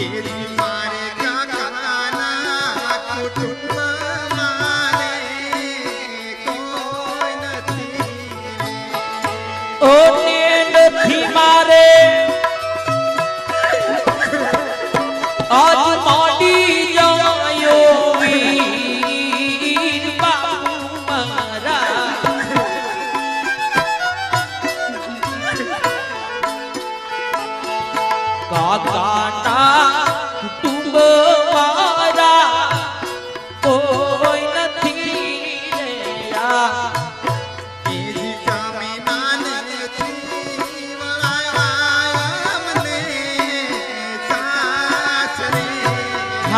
Carry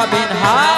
I've been high.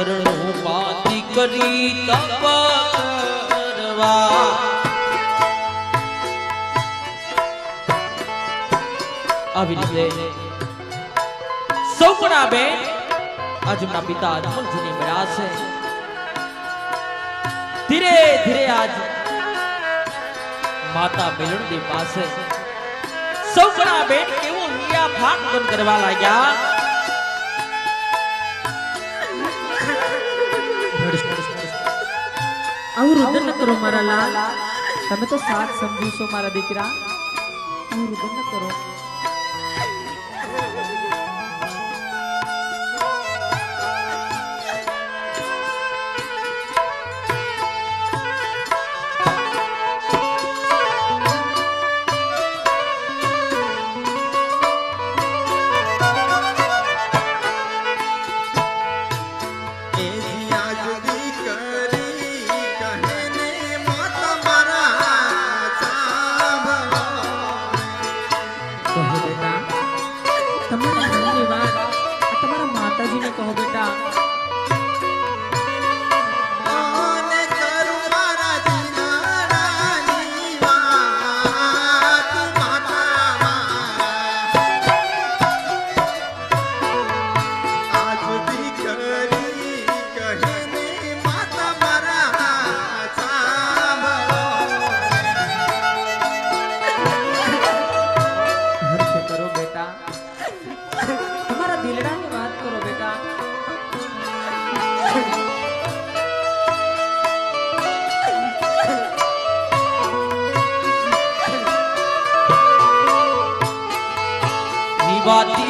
શરણું પાતી કરી તપ આવી રીતે સૌપણા બે આજ પિતા અજમલજીને મળ્યા છે. ધીરે ધીરે આજ માતા મેલણદી પાસે. સૌપણા બેન કેવો હિયા ભાગ કરવા લાગ્યા. આવું રુદન ન કરો મારા લાલ તમે તો સાથ સમજો છો મારા દીકરા આવું રુદન ન કરો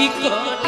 一个。